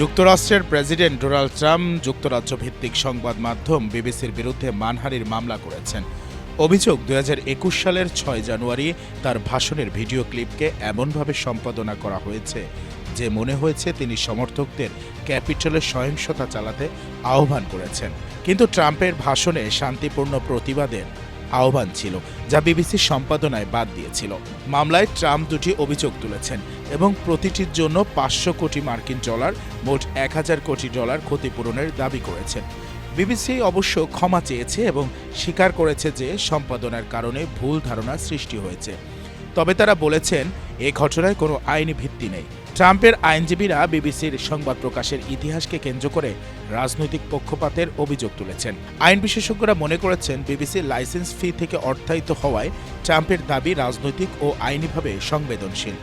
যুক্তরাষ্ট্রের president Donald Trump যুক্তরাজ্য ভিত্তিক সংবাদ মাধ্যম বিবিসির বিরুদ্ধে মানহানির মামলা করেছেন। অভিযোগ দু একুশ সালের ছয় জানুয়ারি তার ভাষণের ভিডিও ক্লিপকে এমনভাবে সম্পাদনা করা হয়েছে যে মনে হয়েছে তিনি সমর্থকদের ক্যাপিটলে সহিংসতা চালাতে আহ্বান করেছেন। কিন্তু ট্রাম্পের ভাষণে শান্তিপূর্ণ প্রতিবাদের আহ্বান ছিল, যা বিবিসির সম্পাদনায় বাদ দিয়েছিল। মামলায় ট্রাম্প দুটি অভিযোগ তুলেছেন এবং প্রতিটির জন্য পাঁচশো কোটি মার্কিন ডলার, মোট এক হাজার কোটি ডলার ক্ষতিপূরণের দাবি করেছেন। বিবিসি অবশ্য ক্ষমা চেয়েছে এবং স্বীকার করেছে যে সম্পাদনার কারণে ভুল ধারণা সৃষ্টি হয়েছে। তবে তারা বলেছেন, এ ঘটনায় কোনো আইনি ভিত্তি নেই। ট্রাম্পের আইনজীবীরা বিবিসির সংবাদ প্রকাশের ইতিহাসকে কেন্দ্র করে রাজনৈতিক পক্ষপাতের অভিযোগ তুলেছেন। আইন বিশেষজ্ঞরা মনে করেছেন বিবিসির লাইসেন্স ফি থেকে অর্থায়িত হওয়ায় ট্রাম্পের দাবি রাজনৈতিক ও আইনিভাবে সংবেদনশীল।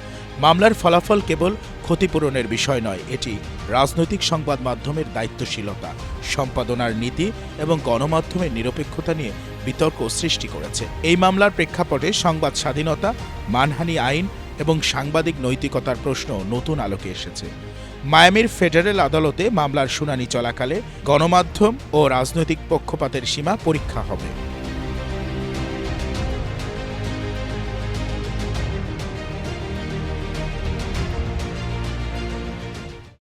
মামলার ফলাফল কেবল ক্ষতিপূরণের বিষয় নয়, এটি রাজনৈতিক সংবাদ মাধ্যমের দায়িত্বশীলতা, সম্পাদনার নীতি এবং গণমাধ্যমের নিরপেক্ষতা নিয়ে বিতর্ক সৃষ্টি করেছে। এই মামলার প্রেক্ষাপটে সংবাদ স্বাধীনতা, মানহানি আইন এবং সাংবাদিক নৈতিকতার প্রশ্ন নতুন আলোকে এসেছে। মায়ামির ফেডারেল আদালতে মামলার শুনানি চলাকালে গণমাধ্যম ও রাজনৈতিক পক্ষপাতের সীমা পরীক্ষা হবে।